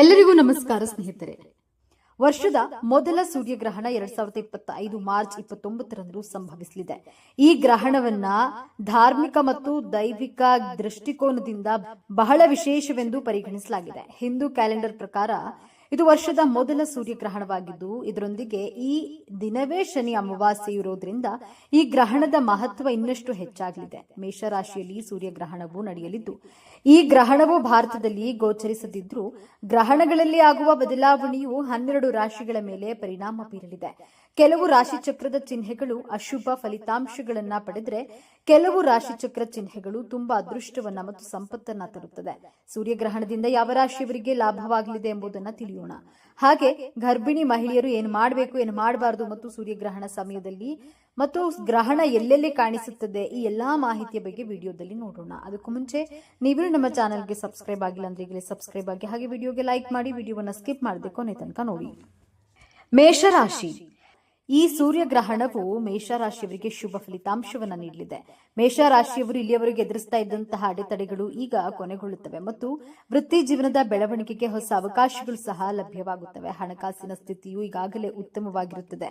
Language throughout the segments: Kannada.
ಎಲ್ಲರಿಗೂ ನಮಸ್ಕಾರ ಸ್ನೇಹಿತರೆ. ವರ್ಷದ ಮೊದಲ ಸೂರ್ಯಗ್ರಹಣ ಎರಡ್ ಸಾವಿರದ ಇಪ್ಪತ್ತ ಐದು ಮಾರ್ಚ್ ಇಪ್ಪತ್ತೊಂಬತ್ತರಂದು ಸಂಭವಿಸಲಿದೆ. ಈ ಗ್ರಹಣವನ್ನ ಧಾರ್ಮಿಕ ಮತ್ತು ದೈವಿಕ ದೃಷ್ಟಿಕೋನದಿಂದ ಬಹಳ ವಿಶೇಷವೆಂದು ಪರಿಗಣಿಸಲಾಗಿದೆ. ಹಿಂದೂ ಕ್ಯಾಲೆಂಡರ್ ಪ್ರಕಾರ ಇದು ವರ್ಷದ ಮೊದಲ ಸೂರ್ಯಗ್ರಹಣವಾಗಿದ್ದು, ಇದರೊಂದಿಗೆ ಈ ದಿನವೇ ಶನಿ ಅಮಾವಾಸ್ಯೆ ಇರೋದ್ರಿಂದ ಈ ಗ್ರಹಣದ ಮಹತ್ವ ಇನ್ನಷ್ಟು ಹೆಚ್ಚಾಗಲಿದೆ. ಮೇಷರಾಶಿಯಲ್ಲಿ ಸೂರ್ಯಗ್ರಹಣವು ನಡೆಯಲಿದ್ದು, ಈ ಗ್ರಹಣವು ಭಾರತದಲ್ಲಿ ಗೋಚರಿಸದಿದ್ರೂ ಗ್ರಹಣಗಳಲ್ಲಿ ಆಗುವ ಬದಲಾವಣೆಯು ಹನ್ನೆರಡು ರಾಶಿಗಳ ಮೇಲೆ ಪರಿಣಾಮ ಬೀರಲಿದೆ. ಕೆಲವು ರಾಶಿಚಕ್ರದ ಚಿಹ್ನೆಗಳು ಅಶುಭ ಫಲಿತಾಂಶಗಳನ್ನ ಪಡೆದ್ರೆ ಕೆಲವು ರಾಶಿಚಕ್ರ ಚಿಹ್ನೆಗಳು ತುಂಬಾ ಅದೃಷ್ಟವನ್ನ ಮತ್ತು ಸಂಪತ್ತನ್ನ ತರುತ್ತದೆ. ಸೂರ್ಯಗ್ರಹಣದಿಂದ ಯಾವ ರಾಶಿಯವರಿಗೆ ಲಾಭವಾಗಲಿದೆ ಎಂಬುದನ್ನ ತಿಳಿಯೋಣ. ಹಾಗೆ ಗರ್ಭಿಣಿ ಮಹಿಳೆಯರು ಏನು ಮಾಡಬೇಕು, ಏನು ಮಾಡಬಾರದು ಮತ್ತು ಸೂರ್ಯಗ್ರಹಣ ಸಮಯದಲ್ಲಿ ಮತ್ತು ಗ್ರಹಣ ಎಲ್ಲೆಲ್ಲಿ ಕಾಣಿಸುತ್ತದೆ ಈ ಎಲ್ಲಾ ಮಾಹಿತಿಯ ಬಗ್ಗೆ ವಿಡಿಯೋದಲ್ಲಿ ನೋಡೋಣ. ಅದಕ್ಕೂ ಮುಂಚೆ ನೀವು ನಮ್ಮ ಚಾನಲ್ಗೆ ಸಬ್ಸ್ಕ್ರೈಬ್ ಆಗಿಲ್ಲ ಅಂದ್ರೆ ಈಗಲೇ ಸಬ್ಸ್ಕ್ರೈಬ್ ಆಗಿ ಹಾಗೆ ವಿಡಿಯೋಗೆ ಲೈಕ್ ಮಾಡಿ, ವಿಡಿಯೋವನ್ನ ಸ್ಕಿಪ್ ಮಾಡದೆ ಕೊನೆ ತನಕ ನೋಡಿ. ಮೇಷರಾಶಿ. ಈ ಸೂರ್ಯಗ್ರಹಣವು ಮೇಷರಾಶಿಯವರಿಗೆ ಶುಭ ಫಲಿತಾಂಶವನ್ನು ನೀಡಲಿದೆ. ಮೇಷರಾಶಿಯವರು ಇಲ್ಲಿಯವರೆಗೆ ಎದುರಿಸ್ತಾ ಇದ್ದಂತಹ ಅಡೆತಡೆಗಳು ಈಗ ಕೊನೆಗೊಳ್ಳುತ್ತವೆ ಮತ್ತು ವೃತ್ತಿ ಜೀವನದ ಬೆಳವಣಿಗೆಗೆ ಹೊಸ ಅವಕಾಶಗಳು ಸಹ ಲಭ್ಯವಾಗುತ್ತವೆ. ಹಣಕಾಸಿನ ಸ್ಥಿತಿಯು ಈಗಾಗಲೇ ಉತ್ತಮವಾಗಿರುತ್ತದೆ.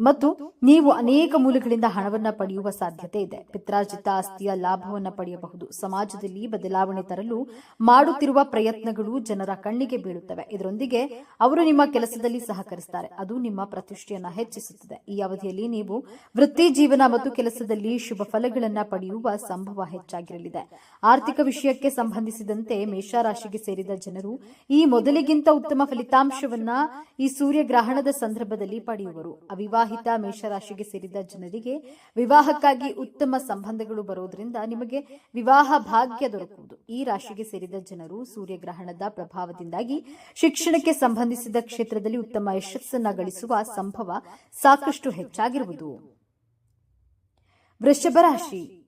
ಮತ್ತು ನೀವು ಅನೇಕ ಮೂಲಗಳಿಂದ ಹಣವನ್ನ ಪಡೆಯುವ ಸಾಧ್ಯತೆ ಇದೆ. ಪಿತ್ರಾರ್ಜಿತ ಆಸ್ತಿಯ ಲಾಭವನ್ನ ಪಡೆಯಬಹುದು. ಸಮಾಜದಲ್ಲಿ ಬದಲಾವಣೆ ತರಲು ಮಾಡುತ್ತಿರುವ ಪ್ರಯತ್ನಗಳು ಜನರ ಕಣ್ಣಿಗೆ ಬೀಳುತ್ತವೆ. ಇದರೊಂದಿಗೆ ಅವರು ನಿಮ್ಮ ಕೆಲಸದಲ್ಲಿ ಸಹಕರಿಸುತ್ತಾರೆ ಅದು ನಿಮ್ಮ ಪ್ರತಿಷ್ಠೆಯನ್ನ ಹೆಚ್ಚಿಸುತ್ತದೆ. ಈ ಅವಧಿಯಲ್ಲಿ ನೀವು ವೃತ್ತಿ ಜೀವನ ಮತ್ತು ಕೆಲಸದಲ್ಲಿ ಶುಭ ಫಲಗಳನ್ನ ಪಡೆಯುವ ಸಂಭವ ಹೆಚ್ಚಾಗಿರಲಿದೆ. ಆರ್ಥಿಕ ವಿಷಯಕ್ಕೆ ಸಂಬಂಧಿಸಿದಂತೆ ಮೇಷರಾಶಿಗೆ ಸೇರಿದ ಜನರು ಈ ಮೊದಲಿಗಿಂತ ಉತ್ತಮ ಫಲಿತಾಂಶವನ್ನ ಈ ಸೂರ್ಯಗ್ರಹಣದ ಸಂದರ್ಭದಲ್ಲಿ ಪಡೆಯುವರು. ಅವಿವಾಹಿತ ಮೇಷರಾಶಿಗೆ ಸೇರಿದ ಜನರಿಗೆ ವಿವಾಹಕ್ಕಾಗಿ ಉತ್ತಮ ಸಂಬಂಧಗಳು ಬರುವುದರಿಂದ ನಿಮಗೆ ವಿವಾಹ ಭಾಗ್ಯ ದೊರಕುವುದು. ಈ ರಾಶಿಗೆ ಸೇರಿದ ಜನರು ಸೂರ್ಯಗ್ರಹಣದ ಪ್ರಭಾವದಿಂದಾಗಿ ಶಿಕ್ಷಣಕ್ಕೆ ಸಂಬಂಧಿಸಿದ ಕ್ಷೇತ್ರದಲ್ಲಿ ಉತ್ತಮ ಯಶಸ್ಸನ್ನು ಗಳಿಸುವ ಸಂಭವ ಸಾಕಷ್ಟು ಹೆಚ್ಚಾಗಿರುವುದು. ವೃಷಭ ರಾಶಿ.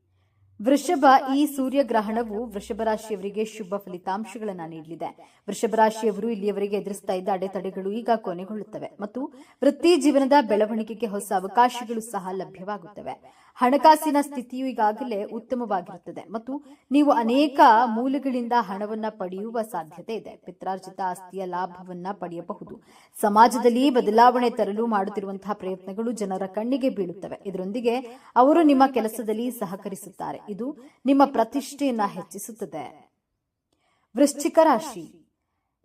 ವೃಷಭ ಈ ಸೂರ್ಯಗ್ರಹಣವು ವೃಷಭ ರಾಶಿಯವರಿಗೆ ಶುಭ ಫಲಿತಾಂಶಗಳನ್ನು ನೀಡಲಿದೆ. ವೃಷಭ ರಾಶಿಯವರು ಇಲ್ಲಿಯವರೆಗೆ ಎದುರಿಸ್ತಾ ಇದ್ದ ಅಡೆತಡೆಗಳು ಈಗ ಕೊನೆಗೊಳ್ಳುತ್ತವೆ ಮತ್ತು ವೃತ್ತಿ ಜೀವನದ ಬೆಳವಣಿಗೆಗೆ ಹೊಸ ಅವಕಾಶಗಳು ಸಹ ಲಭ್ಯವಾಗುತ್ತವೆ. ಹಣಕಾಸಿನ ಸ್ಥಿತಿಯು ಈಗಾಗಲೇ ಉತ್ತಮವಾಗಿರುತ್ತದೆ ಮತ್ತು ನೀವು ಅನೇಕ ಮೂಲಗಳಿಂದ ಹಣವನ್ನ ಪಡೆಯುವ ಸಾಧ್ಯತೆ ಇದೆ. ಪಿತ್ರಾರ್ಜಿತ ಆಸ್ತಿಯ ಲಾಭವನ್ನ ಪಡೆಯಬಹುದು. ಸಮಾಜದಲ್ಲಿ ಬದಲಾವಣೆ ತರಲು ಮಾಡುತ್ತಿರುವಂತಹ ಪ್ರಯತ್ನಗಳು ಜನರ ಕಣ್ಣಿಗೆ ಬೀಳುತ್ತವೆ. ಇದರೊಂದಿಗೆ ಅವರು ನಿಮ್ಮ ಕೆಲಸದಲ್ಲಿ ಸಹಕರಿಸುತ್ತಾರೆ. ಇದು ನಿಮ್ಮ ಪ್ರತಿಷ್ಠೆಯನ್ನ ಹೆಚ್ಚಿಸುತ್ತದೆ. ವೃಶ್ಚಿಕ ರಾಶಿ.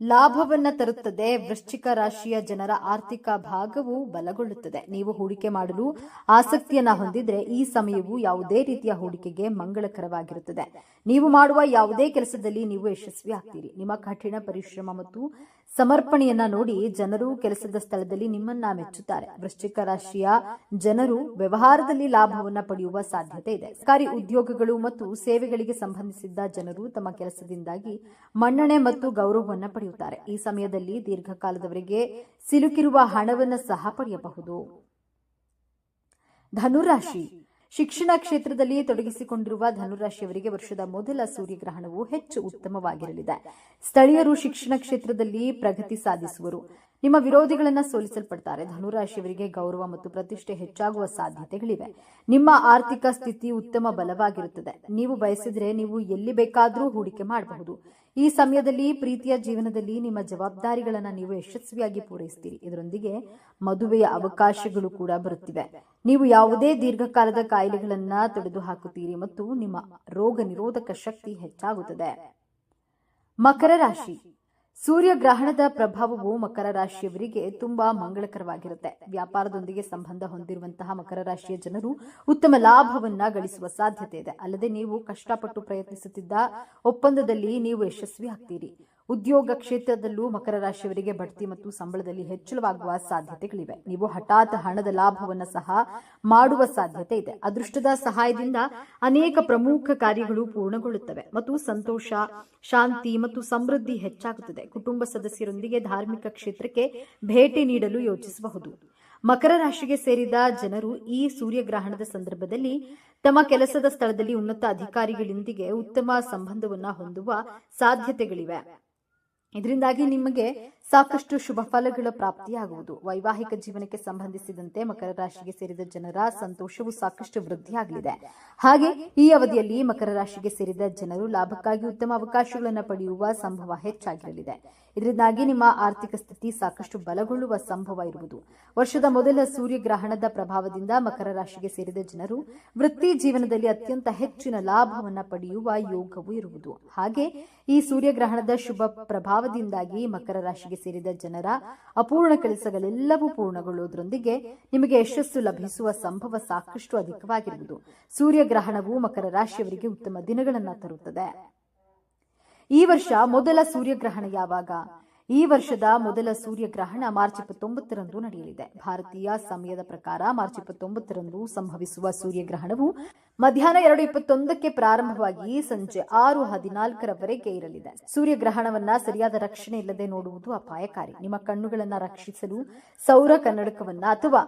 ಲಾಭವನ್ನ ತರುತ್ತದೆ. ವೃಶ್ಚಿಕ ರಾಶಿಯ ಜನರ ಆರ್ಥಿಕ ಭಾಗವು ಬಲಗೊಳ್ಳುತ್ತದೆ. ನೀವು ಹೂಡಿಕೆ ಮಾಡಲು ಆಸಕ್ತಿಯನ್ನ ಹೊಂದಿದ್ರೆ ಈ ಸಮಯವು ಯಾವುದೇ ರೀತಿಯ ಹೂಡಿಕೆಗೆ ಮಂಗಳಕರವಾಗಿರುತ್ತದೆ. ನೀವು ಮಾಡುವ ಯಾವುದೇ ಕೆಲಸದಲ್ಲಿ ನೀವು ಯಶಸ್ವಿ ಆಗ್ತೀರಿ. ನಿಮ್ಮ ಕಠಿಣ ಪರಿಶ್ರಮ ಮತ್ತು ಸಮರ್ಪಣೆಯನ್ನ ನೋಡಿ ಜನರು ಕೆಲಸದ ಸ್ಥಳದಲ್ಲಿ ನಿಮ್ಮನ್ನ ಮೆಚ್ಚುತ್ತಾರೆ. ವೃಶ್ಚಿಕ ರಾಶಿಯ ಜನರು ವ್ಯವಹಾರದಲ್ಲಿ ಲಾಭವನ್ನ ಪಡೆಯುವ ಸಾಧ್ಯತೆ ಇದೆ. ಸರ್ಕಾರಿ ಉದ್ಯೋಗಗಳು ಮತ್ತು ಸೇವೆಗಳಿಗೆ ಸಂಬಂಧಿಸಿದ ಜನರು ತಮ್ಮ ಕೆಲಸದಿಂದಾಗಿ ಮನ್ನಣೆ ಮತ್ತು ಗೌರವವನ್ನ ಪಡೆಯುತ್ತಾರೆ. ಈ ಸಮಯದಲ್ಲಿ ದೀರ್ಘಕಾಲದವರೆಗೆ ಸಿಲುಕಿರುವ ಹಣವನ್ನು ಸಹ ಪಡೆಯಬಹುದು. ಧನುರಾಶಿ. ಶಿಕ್ಷಣ ಕ್ಷೇತ್ರದಲ್ಲಿ ತೊಡಗಿಸಿಕೊಂಡಿರುವ ಧನುರಾಶಿಯವರಿಗೆ ವರ್ಷದ ಮೊದಲ ಸೂರ್ಯಗ್ರಹಣವು ಹೆಚ್ಚು ಉತ್ತಮವಾಗಿರಲಿದೆ. ಸ್ಥಳೀಯರು ಶಿಕ್ಷಣ ಕ್ಷೇತ್ರದಲ್ಲಿ ಪ್ರಗತಿ ಸಾಧಿಸುವರು. ನಿಮ್ಮ ವಿರೋಧಿಗಳನ್ನ ಸೋಲಿಸಲ್ಪಡ್ತಾರೆ. ಧನುರಾಶಿಯವರಿಗೆ ಗೌರವ ಮತ್ತು ಪ್ರತಿಷ್ಠೆ ಹೆಚ್ಚಾಗುವ ಸಾಧ್ಯತೆಗಳಿವೆ. ನಿಮ್ಮ ಆರ್ಥಿಕ ಸ್ಥಿತಿ ಉತ್ತಮ ಬಲವಾಗಿರುತ್ತದೆ. ನೀವು ಬಯಸಿದ್ರೆ ನೀವು ಎಲ್ಲಿ ಬೇಕಾದರೂ ಹೂಡಿಕೆ ಮಾಡಬಹುದು. ಈ ಸಮಯದಲ್ಲಿ, ಪ್ರೀತಿಯ ಜೀವನದಲ್ಲಿ ನಿಮ್ಮ ಜವಾಬ್ದಾರಿಗಳನ್ನು ನೀವು ಯಶಸ್ವಿಯಾಗಿ ಪೂರೈಸ್ತೀರಿ. ಇದರೊಂದಿಗೆ ಮದುವೆಯ ಅವಕಾಶಗಳು ಕೂಡ ಬರುತ್ತಿವೆ. ನೀವು ಯಾವುದೇ ದೀರ್ಘಕಾಲದ ಕಾಯಿಲೆಗಳನ್ನು ತೊಡೆದು ಹಾಕುತ್ತೀರಿ ಮತ್ತು ನಿಮ್ಮ ರೋಗ ನಿರೋಧಕ ಶಕ್ತಿ ಹೆಚ್ಚಾಗುತ್ತದೆ. ಮಕರ ರಾಶಿ. ಸೂರ್ಯಗ್ರಹಣದ ಪ್ರಭಾವವು ಮಕರ ರಾಶಿಯವರಿಗೆ ತುಂಬಾ ಮಂಗಳಕರವಾಗಿರುತ್ತೆ. ವ್ಯಾಪಾರದೊಂದಿಗೆ ಸಂಬಂಧ ಹೊಂದಿರುವಂತಹ ಮಕರ ರಾಶಿಯ ಜನರು ಉತ್ತಮ ಲಾಭವನ್ನ ಗಳಿಸುವ ಸಾಧ್ಯತೆ ಇದೆ. ಅಲ್ಲದೆ ನೀವು ಕಷ್ಟಪಟ್ಟು ಪ್ರಯತ್ನಿಸುತ್ತಿದ್ದ ಒಪ್ಪಂದದಲ್ಲಿ ನೀವು ಯಶಸ್ವಿ ಆಗ್ತೀರಿ. ಉದ್ಯೋಗ ಕ್ಷೇತ್ರದಲ್ಲೂ ಮಕರ ರಾಶಿಯವರಿಗೆ ಬಡ್ತಿ ಮತ್ತು ಸಂಬಳದಲ್ಲಿ ಹೆಚ್ಚಳವಾಗುವ ಸಾಧ್ಯತೆಗಳಿವೆ. ನೀವು ಹಠಾತ್ ಹಣದ ಲಾಭವನ್ನು ಸಹ ಮಾಡುವ ಸಾಧ್ಯತೆ ಇದೆ. ಅದೃಷ್ಟದ ಸಹಾಯದಿಂದ ಅನೇಕ ಪ್ರಮುಖ ಕಾರ್ಯಗಳು ಪೂರ್ಣಗೊಳ್ಳುತ್ತವೆ ಮತ್ತು ಸಂತೋಷ, ಶಾಂತಿ ಮತ್ತು ಸಮೃದ್ಧಿ ಹೆಚ್ಚಾಗುತ್ತದೆ. ಕುಟುಂಬ ಸದಸ್ಯರೊಂದಿಗೆ ಧಾರ್ಮಿಕ ಕ್ಷೇತ್ರಕ್ಕೆ ಭೇಟಿ ನೀಡಲು ಯೋಚಿಸಬಹುದು. ಮಕರ ರಾಶಿಗೆ ಸೇರಿದ ಜನರು ಈ ಸೂರ್ಯಗ್ರಹಣದ ಸಂದರ್ಭದಲ್ಲಿ ತಮ್ಮ ಕೆಲಸದ ಸ್ಥಳದಲ್ಲಿ ಉನ್ನತ ಅಧಿಕಾರಿಗಳೊಂದಿಗೆ ಉತ್ತಮ ಸಂಬಂಧವನ್ನು ಹೊಂದುವ ಸಾಧ್ಯತೆಗಳಿವೆ. ಇದರಿಂದಾಗಿ ನಿಮಗೆ ಸಾಕಷ್ಟು ಶುಭ ಫಲಗಳ ಪ್ರಾಪ್ತಿಯಾಗುವುದು. ವೈವಾಹಿಕ ಜೀವನಕ್ಕೆ ಸಂಬಂಧಿಸಿದಂತೆ ಮಕರ ರಾಶಿಗೆ ಸೇರಿದ ಜನರ ಸಂತೋಷವು ಸಾಕಷ್ಟು ವೃದ್ಧಿಯಾಗಲಿದೆ. ಹಾಗೆ ಈ ಅವಧಿಯಲ್ಲಿ ಮಕರ ರಾಶಿಗೆ ಸೇರಿದ ಜನರು ಲಾಭಕ್ಕಾಗಿ ಉತ್ತಮ ಅವಕಾಶಗಳನ್ನು ಪಡೆಯುವ ಸಂಭವ ಹೆಚ್ಚಾಗಿರಲಿದೆ. ಇದರಿಂದಾಗಿ ನಿಮ್ಮ ಆರ್ಥಿಕ ಸ್ಥಿತಿ ಸಾಕಷ್ಟು ಬಲಗೊಳ್ಳುವ ಸಂಭವ ಇರುವುದು. ವರ್ಷದ ಮೊದಲ ಸೂರ್ಯಗ್ರಹಣದ ಪ್ರಭಾವದಿಂದ ಮಕರ ರಾಶಿಗೆ ಸೇರಿದ ಜನರು ವೃತ್ತಿ ಜೀವನದಲ್ಲಿ ಅತ್ಯಂತ ಹೆಚ್ಚಿನ ಲಾಭವನ್ನು ಪಡೆಯುವ ಯೋಗವೂ ಇರುವುದು. ಹಾಗೆ ಈ ಸೂರ್ಯಗ್ರಹಣದ ಶುಭ ಪ್ರಭಾವದಿಂದಾಗಿ ಮಕರ ರಾಶಿಗೆ ಸೇರಿದ ಜನರ ಅಪೂರ್ಣ ಕೆಲಸಗಳೆಲ್ಲವೂ ಪೂರ್ಣಗೊಳ್ಳುವುದರೊಂದಿಗೆ ನಿಮಗೆ ಯಶಸ್ಸು ಲಭಿಸುವ ಸಂಭವ ಸಾಕಷ್ಟು ಅಧಿಕವಾಗಿರುವುದು. ಸೂರ್ಯಗ್ರಹಣವು ಮಕರ ರಾಶಿಯವರಿಗೆ ಉತ್ತಮ ದಿನಗಳನ್ನು ತರುತ್ತದೆ. ಈ ವರ್ಷ ಮೊದಲ ಸೂರ್ಯಗ್ರಹಣ ಯಾವಾಗ? ಈ ವರ್ಷದ ಮೊದಲ ಸೂರ್ಯಗ್ರಹಣ ಮಾರ್ಚ್ ಇಪ್ಪತ್ತೊಂಬತ್ತರಂದು ನಡೆಯಲಿದೆ. ಭಾರತೀಯ ಸಮಯದ ಪ್ರಕಾರ ಮಾರ್ಚ್ ಇಪ್ಪತ್ತೊಂಬತ್ತರಂದು ಸಂಭವಿಸುವ ಸೂರ್ಯಗ್ರಹಣವು ಮಧ್ಯಾಹ್ನ ಎರಡು ಇಪ್ಪತ್ತೊಂದಕ್ಕೆ ಪ್ರಾರಂಭವಾಗಿ ಸಂಜೆ ಆರು ಹದಿನಾಲ್ಕರವರೆಗೆ ಇರಲಿದೆ. ಸೂರ್ಯಗ್ರಹಣವನ್ನ ಸರಿಯಾದ ರಕ್ಷಣೆ ಇಲ್ಲದೆ ನೋಡುವುದು ಅಪಾಯಕಾರಿ. ನಿಮ್ಮ ಕಣ್ಣುಗಳನ್ನು ರಕ್ಷಿಸಲು ಸೌರ ಕನ್ನಡಕವನ್ನ ಅಥವಾ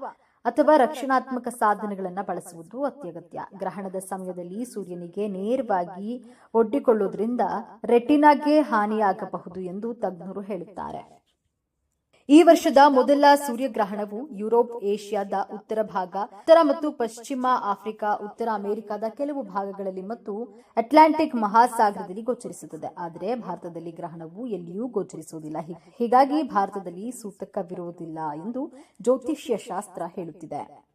ಅಥವಾ ರಕ್ಷಣಾತ್ಮಕ ಸಾಧನಗಳನ್ನು ಬಳಸುವುದು ಅತ್ಯಗತ್ಯ. ಗ್ರಹಣದ ಸಮಯದಲ್ಲಿ ಸೂರ್ಯನಿಗೆ ನೇರವಾಗಿ ಒಡ್ಡಿಕೊಳ್ಳುವುದರಿಂದ ರೆಟಿನಾಗೆ ಹಾನಿಯಾಗಬಹುದು ಎಂದು ತಜ್ಞರು ಹೇಳುತ್ತಾರೆ. ಈ ವರ್ಷದ ಮೊದಲ ಸೂರ್ಯಗ್ರಹಣವು ಯುರೋಪ್, ಏಷ್ಯಾದ ಉತ್ತರ ಭಾಗ, ಉತ್ತರ ಮತ್ತು ಪಶ್ಚಿಮ ಆಫ್ರಿಕಾ, ಉತ್ತರ ಅಮೆರಿಕಾದ ಕೆಲವು ಭಾಗಗಳಲ್ಲಿ ಮತ್ತು ಅಟ್ಲಾಂಟಿಕ್ ಮಹಾಸಾಗರದಲ್ಲಿ ಗೋಚರಿಸುತ್ತದೆ. ಆದರೆ ಭಾರತದಲ್ಲಿ ಗ್ರಹಣವು ಎಲ್ಲಿಯೂ ಗೋಚರಿಸುವುದಿಲ್ಲ. ಹೀಗಾಗಿ ಭಾರತದಲ್ಲಿ ಸೂತಕವಿರುವುದಿಲ್ಲ ಎಂದು ಜ್ಯೋತಿಷ್ಯ ಶಾಸ್ತ್ರ ಹೇಳುತ್ತಿದೆ.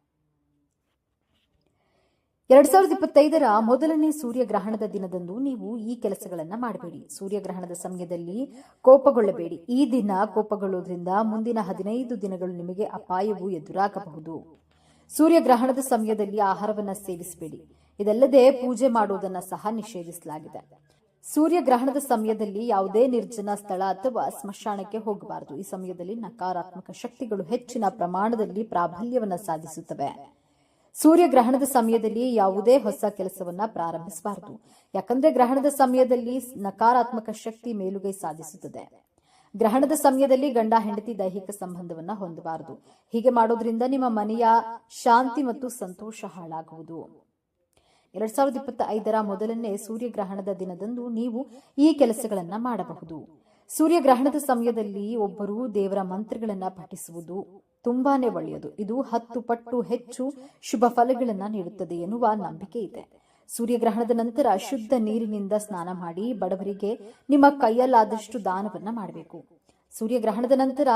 ಎರಡ್ ಸಾವಿರದ ಇಪ್ಪತ್ತೈದರ ಮೊದಲನೇ ಸೂರ್ಯಗ್ರಹಣದ ದಿನದಂದು ನೀವು ಈ ಕೆಲಸಗಳನ್ನ ಮಾಡಬೇಡಿ. ಸೂರ್ಯಗ್ರಹಣದ ಸಮಯದಲ್ಲಿ ಕೋಪಗೊಳ್ಳಬೇಡಿ. ಈ ದಿನ ಕೋಪಗೊಳ್ಳುವುದರಿಂದ ಮುಂದಿನ ಹದಿನೈದು ದಿನಗಳು ನಿಮಗೆ ಅಪಾಯವು ಎದುರಾಗಬಹುದು. ಸೂರ್ಯಗ್ರಹಣದ ಸಮಯದಲ್ಲಿ ಆಹಾರವನ್ನ ಸೇವಿಸಬೇಡಿ. ಇದಲ್ಲದೆ ಪೂಜೆ ಮಾಡುವುದನ್ನು ಸಹ ನಿಷೇಧಿಸಲಾಗಿದೆ. ಸೂರ್ಯಗ್ರಹಣದ ಸಮಯದಲ್ಲಿ ಯಾವುದೇ ನಿರ್ಜನ ಸ್ಥಳ ಅಥವಾ ಸ್ಮಶಾನಕ್ಕೆ ಹೋಗಬಾರದು. ಈ ಸಮಯದಲ್ಲಿ ನಕಾರಾತ್ಮಕ ಶಕ್ತಿಗಳು ಹೆಚ್ಚಿನ ಪ್ರಮಾಣದಲ್ಲಿ ಪ್ರಾಬಲ್ಯವನ್ನು ಸಾಧಿಸುತ್ತವೆ. ಸೂರ್ಯಗ್ರಹಣದ ಸಮಯದಲ್ಲಿ ಯಾವುದೇ ಹೊಸ ಕೆಲಸವನ್ನ ಪ್ರಾರಂಭಿಸಬಾರದು. ಯಾಕಂದ್ರೆ ಗ್ರಹಣದ ಸಮಯದಲ್ಲಿ ನಕಾರಾತ್ಮಕ ಶಕ್ತಿ ಮೇಲುಗೈ ಸಾಧಿಸುತ್ತದೆ. ಗ್ರಹಣದ ಸಮಯದಲ್ಲಿ ಗಂಡ, ಹೆಂಡತಿ ದೈಹಿಕ ಸಂಬಂಧವನ್ನ ಹೊಂದಬಾರದು. ಹೀಗೆ ಮಾಡೋದ್ರಿಂದ ನಿಮ್ಮ ಮನೆಯ ಶಾಂತಿ ಮತ್ತು ಸಂತೋಷ ಹಾಳಾಗುವುದು. ಎರಡ್ ಸಾವಿರದ ಇಪ್ಪತ್ತ ಐದರ ಮೊದಲನೇ ಸೂರ್ಯಗ್ರಹಣದ ದಿನದಂದು ನೀವು ಈ ಕೆಲಸಗಳನ್ನ ಮಾಡಬಹುದು. ಸೂರ್ಯಗ್ರಹಣದ ಸಮಯದಲ್ಲಿ ಒಬ್ಬರು ದೇವರ ಮಂತ್ರಗಳನ್ನ ಪಠಿಸುವುದು ತುಂಬಾನೇ ಒಳ್ಳೆಯದು. ಇದು ಹತ್ತು ಪಟ್ಟು ಹೆಚ್ಚು ಶುಭ ಫಲಗಳನ್ನ ನೀಡುತ್ತದೆ ಎನ್ನುವ ನಂಬಿಕೆ ಇದೆ. ಸೂರ್ಯಗ್ರಹಣದ ನಂತರ ಶುದ್ಧ ನೀರಿನಿಂದ ಸ್ನಾನ ಮಾಡಿ ಬಡವರಿಗೆ ನಿಮ್ಮ ಕೈಯಲ್ಲಾದಷ್ಟು ದಾನವನ್ನ ಮಾಡಬೇಕು. ಸೂರ್ಯಗ್ರಹಣದ ನಂತರ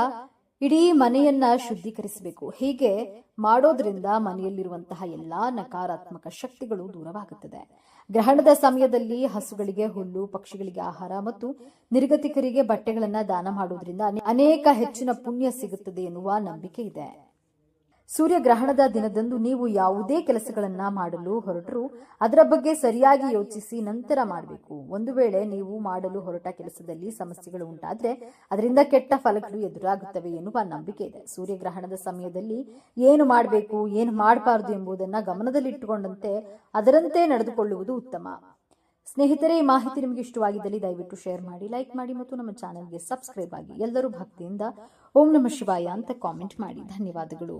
ಇಡೀ ಮನೆಯನ್ನ ಶುದ್ಧೀಕರಿಸಬೇಕು. ಹೀಗೆ ಮಾಡೋದ್ರಿಂದ ಮನೆಯಲ್ಲಿರುವಂತಹ ಎಲ್ಲಾ ನಕಾರಾತ್ಮಕ ಶಕ್ತಿಗಳು ದೂರವಾಗುತ್ತದೆ. ಗ್ರಹಣದ ಸಮಯದಲ್ಲಿ ಹಸುಗಳಿಗೆ ಹುಲ್ಲು, ಪಕ್ಷಿಗಳಿಗೆ ಆಹಾರ ಮತ್ತು ನಿರ್ಗತಿಕರಿಗೆ ಬಟ್ಟೆಗಳನ್ನ ದಾನ ಮಾಡುವುದರಿಂದ ಅನೇಕ ಹೆಚ್ಚಿನ ಪುಣ್ಯ ಸಿಗುತ್ತದೆ ಎನ್ನುವ ನಂಬಿಕೆ ಇದೆ. ಸೂರ್ಯಗ್ರಹಣದ ದಿನದಂದು ನೀವು ಯಾವುದೇ ಕೆಲಸಗಳನ್ನ ಮಾಡಲು ಹೊರಟರೂ, ಅದರ ಬಗ್ಗೆ ಸರಿಯಾಗಿ ಯೋಚಿಸಿ ನಂತರ ಮಾಡಬೇಕು. ಒಂದು ವೇಳೆ ನೀವು ಮಾಡಲು ಹೊರಟ ಕೆಲಸದಲ್ಲಿ ಸಮಸ್ಯೆಗಳು ಉಂಟಾದ್ರೆ, ಅದರಿಂದ ಕೆಟ್ಟ ಫಲಗಳು ಎದುರಾಗುತ್ತವೆ ಎನ್ನುವ ನಂಬಿಕೆ ಇದೆ. ಸೂರ್ಯಗ್ರಹಣದ ಸಮಯದಲ್ಲಿ ಏನು ಮಾಡಬೇಕು, ಏನು ಮಾಡಬಾರದು ಎಂಬುದನ್ನು ಗಮನದಲ್ಲಿಟ್ಟುಕೊಂಡಂತೆ ಅದರಂತೆ ನಡೆದುಕೊಳ್ಳುವುದು ಉತ್ತಮ. ಸ್ನೇಹಿತರೆ, ಈ ಮಾಹಿತಿ ನಿಮಗೆ ಇಷ್ಟವಾಗಿದ್ದಲ್ಲಿ ದಯವಿಟ್ಟು ಶೇರ್ ಮಾಡಿ, ಲೈಕ್ ಮಾಡಿ ಮತ್ತು ನಮ್ಮ ಚಾನೆಲ್ಗೆ ಸಬ್ಸ್ಕ್ರೈಬ್ ಆಗಿ ಎಲ್ಲರೂ ಭಕ್ತಿಯಿಂದ ಓಂ ನಮ ಶಿವಾಯ ಅಂತ ಕಾಮೆಂಟ್ ಮಾಡಿ. ಧನ್ಯವಾದಗಳು.